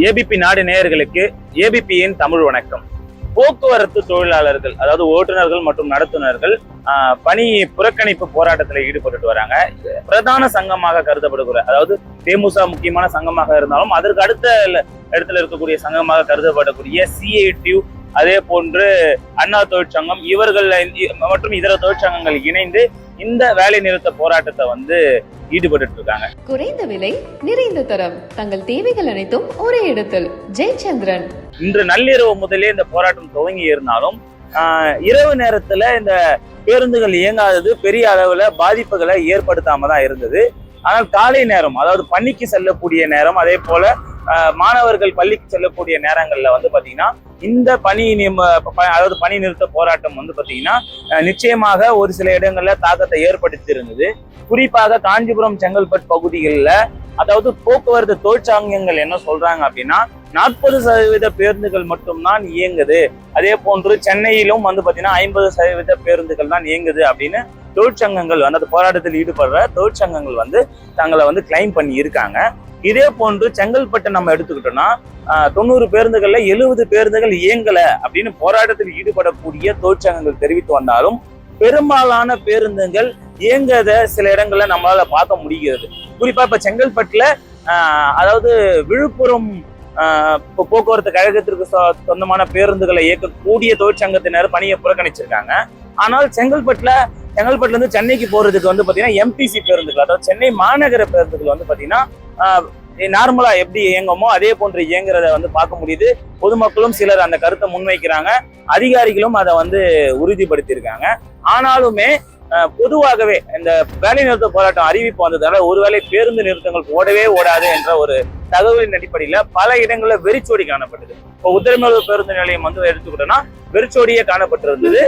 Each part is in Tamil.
ஏபிபி நாடு நேயர்களுக்கு ஏபிபியின் தமிழ் வணக்கம். போக்குவரத்து தொழிலாளர்கள் அதாவது ஓட்டுநர்கள் மற்றும் நடத்துனர்கள் பணி புறக்கணிப்பு போராட்டத்தில் ஈடுபட்டு வராங்க. பிரதான சங்கமாக கருதப்படுகிற அதாவது தேமுசா முக்கியமான சங்கமாக இருந்தாலும் அதற்கு அடுத்த இடத்துல இருக்கக்கூடிய சங்கமாக கருதப்படக்கூடிய சிஐடியு அதே போன்று அண்ணா தொழிற்சங்கம் இவர்கள் மற்றும் இதர தொழிற்சங்கங்கள் இணைந்து இந்த வேலை நிறுத்த போராட்டத்தை வந்து ஈடுபட்டு இருக்காங்க. குறைந்த விலை நிறைந்த தரம். தங்கள் தேவைகள் அனைத்தும் ஒரே இடத்தில். ஜெயச்சந்திரன். இன்று நள்ளிரவு முதலே இந்த போராட்டம் துவங்கி இருந்தாலும் இரவு நேரத்துல இந்த பேருந்துகள் இயங்காதது பெரிய அளவுல பாதிப்புகளை ஏற்படுத்தாம தான் இருந்தது. ஆனால் காலை நேரம் அதாவது பள்ளிக்கு செல்லக்கூடிய நேரம் அதே போல மாணவர்கள் பள்ளிக்கு செல்லக்கூடிய நேரங்கள்ல வந்து பாத்தீங்கன்னா இந்த பணி நியம அதாவது பணி நிறுத்த போராட்டம் வந்து பாத்தீங்கன்னா நிச்சயமாக ஒரு சில இடங்கள்ல தாக்கத்தை ஏற்படுத்தி இருந்தது குறிப்பாக காஞ்சிபுரம் செங்கல்பட்டு பகுதிகளில் அதாவது போக்குவரத்து தொழிற்சங்கங்கள் என்ன சொல்றாங்க அப்படின்னா நாற்பது சதவீத பேருந்துகள் மட்டும்தான் இயங்குது. அதே போன்று சென்னையிலும் வந்து பாத்தீங்கன்னா ஐம்பது சதவீத பேருந்துகள் தான் இயங்குது அப்படின்னு தொழிற்சங்கங்கள் வந்து அந்த போராட்டத்தில் ஈடுபடுற தொழிற்சங்கங்கள் வந்து தங்களை வந்து கிளைம் பண்ணி இருக்காங்க இதே போன்று செங்கல்பட்டை நம்ம எடுத்துக்கிட்டோம்னா தொண்ணூறு பேருந்துகள்ல எழுபது பேருந்துகள் இயங்கல அப்படின்னு போராட்டத்தில் ஈடுபடக்கூடிய தொழிற்சங்கங்கள் தெரிவித்து வந்தாலும் பெரும்பாலான பேருந்துகள் இயங்காத சில இடங்கள்ல நம்மளால பார்க்க முடிகிறது. குறிப்பா இப்ப செங்கல்பட்டுல அதாவது விழுப்புரம் இப்போ போக்குவரத்து கழகத்திற்கு சொ- சொந்தமான பேருந்துகளை இயக்கக்கூடிய தொழிற்சங்கத்தினர் பணியை புறக்கணிச்சிருக்காங்க. ஆனால் செங்கல்பட்டுல செங்கல்பட்டுல இருந்து சென்னைக்கு போறதுக்கு வந்து பாத்தீங்கன்னா எம்டிசி பேருந்துகள் அதாவது சென்னை மாநகர பேருந்துகள் வந்து பாத்தீங்கன்னா நார்மலா எப்படி இயங்குமோ அதே போன்று இயங்குறத வந்து பார்க்க முடியுது. பொதுமக்களும் சிலர் அந்த கருத்தை முன்வைக்கிறாங்க. அதிகாரிகளும் அதை வந்து உறுதிப்படுத்தியிருக்காங்க. ஆனாலுமே பொதுவாகவே இந்த வேலை நிறுத்த போராட்டம் அறிவிப்பு வந்ததால ஒருவேளை பேருந்து நிறுத்தங்கள் ஓடவே ஓடாது என்ற ஒரு தகவலின் அடிப்படையில பல இடங்களில் வெறிச்சோடி காணப்பட்டது. இப்போ உத்தரமேலூர் பேருந்து நிலையம் வந்து எடுத்துக்கிட்டோம்னா வெறிச்சோடியே காணப்பட்டிருந்தது.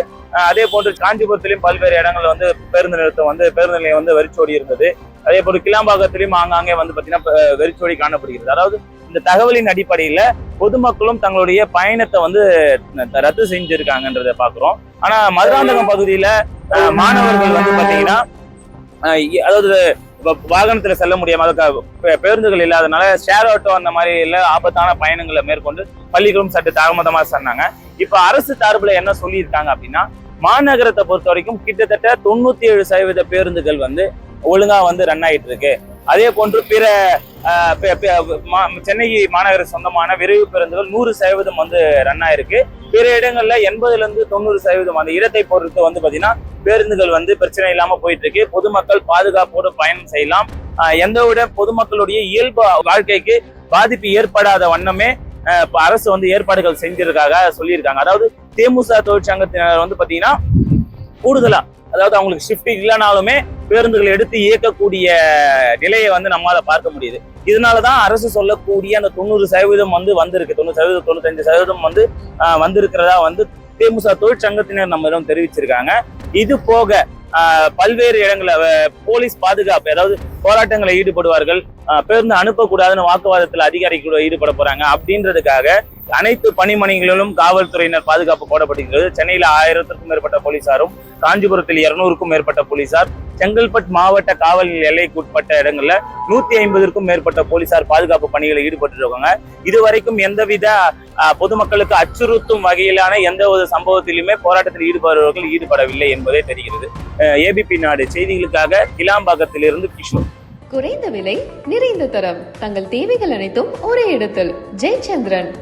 அதே போன்று காஞ்சிபுரத்திலும் பல்வேறு இடங்கள்ல வந்து பேருந்து நிறுத்தம் வந்து பேருந்து நிலையம் வந்து வெறிச்சோடி இருந்தது. அதே போல கிளாம்பாக்கத்திலையும் ஆங்காங்கே வந்து பாத்தீங்கன்னா வெறிச்சோடி காணப்படுகிறது. அதாவது இந்த தகவலின் அடிப்படையில பொதுமக்களும் தங்களுடைய பயணத்தை வந்து ரத்து செஞ்சிருக்காங்கன்றத பாக்குறோம் ஆனா மதுராந்தகம் பகுதியில மாணவர்கள் வந்து பாத்தீங்கன்னா அஹ், அதாவது வ- வாகனத்துல செல்ல முடியாம பேருந்துகள் இல்லாதனால ஷேர் ஆட்டோ அந்த மாதிரி இல்ல ஆபத்தான பயணங்களை மேற்கொண்டு பள்ளிகளும் சற்று தாமதமா சொன்னாங்க. இப்ப அரசு சார்புல என்ன சொல்லியிருக்காங்க அப்படின்னா மாநகரத்தை பொறுத்த வரைக்கும் கிட்டத்தட்ட தொண்ணூத்தி ஏழு சதவீத பேருந்துகள் வந்து ஒழுங்கா வந்து ரன் ஆகிட்டு இருக்கு அதே போன்று பிற மா- சென்னை மாநகர சொந்தமான விரைவு பேருந்துகள் நூறு சதவீதம் வந்து ரன் ஆயிருக்கு. பிற இடங்கள்ல எண்பதுல இருந்து தொண்ணூறு சதவீதம் அந்த இடத்தை பொறுத்து வந்து பாத்தீங்கன்னா பேருந்துகள் வந்து பிரச்சனை இல்லாம போயிட்டு இருக்கு பொதுமக்கள் பாதுகாப்போடு பயணம் செய்யலாம். எந்த விட பொதுமக்களுடைய இயல்பு வாழ்க்கைக்கு பாதிப்பு ஏற்படாத வண்ணமே அரசு வந்து ஏற்பாடுகள் செஞ்சிருக்காக சொல்லியிருக்காங்க. அதாவது தேமுசா தொழிற்சங்கத்தினர் வந்து பாத்தீங்கன்னா கூடுதலா அதாவது அவங்களுக்கு ஷிஃப்ட் இல்லைனாலுமே பேருந்துகளை எடுத்து இயக்கக்கூடிய நிலையை வந்து நம்மால பார்க்க முடியுது. இதனால தான் அரசு சொல்லக்கூடிய அந்த தொண்ணூறு சதவீதம் வந்து வந்திருக்கு. தொண்ணூறு சதவீதம் தொண்ணூத்தஞ்சு சதவீதம் வந்து வந்திருக்கிறதா வந்து தேமுசா தொழிற்சங்கத்தினர் நம்மிடம் தெரிவிச்சிருக்காங்க. இது போக பல்வேறு இடங்களில் போலீஸ் பாதுகாப்பு அதாவது போராட்டங்களில் ஈடுபடுவார்கள். பேருந்து அனுப்பக்கூடாதுன்னு வாக்குவாதத்தில் அதிகாரி கூட ஈடுபட போறாங்க. அப்படின்றதுக்காக அனைத்து பணிமனைகளிலும் காவல்துறையினர் பாதுகாப்பு போடப்படுகிறது. சென்னையில ஆயிரத்திற்கும் மேற்பட்ட போலீசாரும் காஞ்சிபுரத்தில் இருநூறுக்கும் மேற்பட்ட போலீசார் செங்கல்பட்டு மாவட்ட காவல் எல்லைக்குட்பட்ட இடங்கள்ல நூத்தி ஐம்பதுக்கும் மேற்பட்ட போலீசார் பாதுகாப்பு பணிகளில் ஈடுபட்டு இருக்காங்க இதுவரைக்கும் எந்தவித பொதுமக்களுக்கு அச்சுறுத்தும் வகையிலான எந்த ஒரு சம்பவத்திலுமே போராட்டத்தில் ஈடுபடுபவர்கள் ஈடுபடவில்லை என்பதே தெரிகிறது. ஏபிபி நாடு செய்திகளுக்காக கிளாம்பாக்கத்திலிருந்து கிஷோர். குறைந்த விலை நிறைந்த தரம். தங்கள் தேவைகள் அனைத்தும் ஒரே இடத்தில். ஜெயச்சந்திரன்.